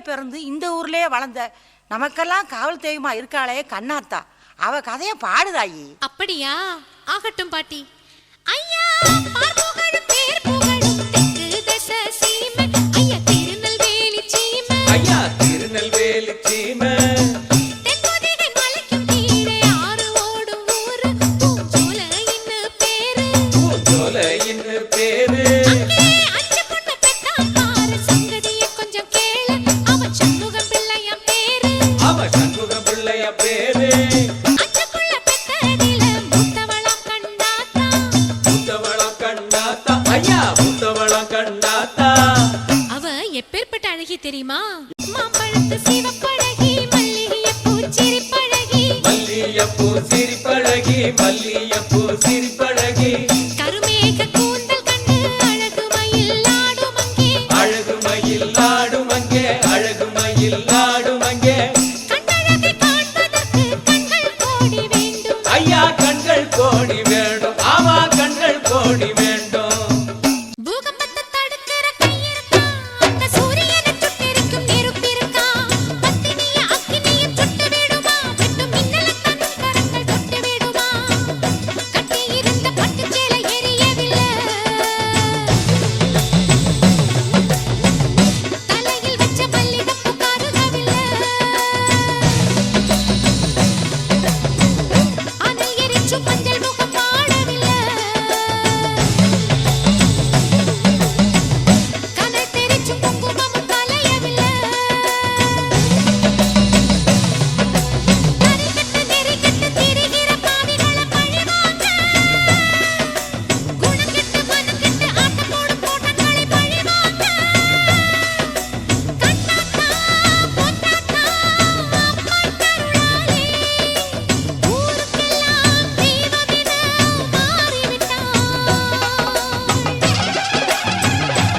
பிறந்து இந்த ஊர்லயே வளர்ந்த நமக்கெல்லாம் காவல் தெய்வமா இருக்காளே கண்ணாத்தா. அவ கதைய பாடுதாயி. அப்படியா? ஆகட்டும் பாட்டி. ஐயா பார்ப்புகழும் பேர் புகழும் தெற்கு தச சீமை. ஐயா திருநெல்வேலி சீமை. ஐயா திருநெல்வேலி பிள்ளைய பேரு புத்தவளம் அழகி தெரியுமா? மாம்பழத்து சிவப்பழகி மல்லிகைய பூச்சிரிப்பழகி. மல்லிகைய பூச்சிரிப்பழகி மல்லிகைய பூச்சிரிப்பழகி. கருமேக கண்கள் கோடி வேணும். ஆமா கண்கள் கோடி வேணும்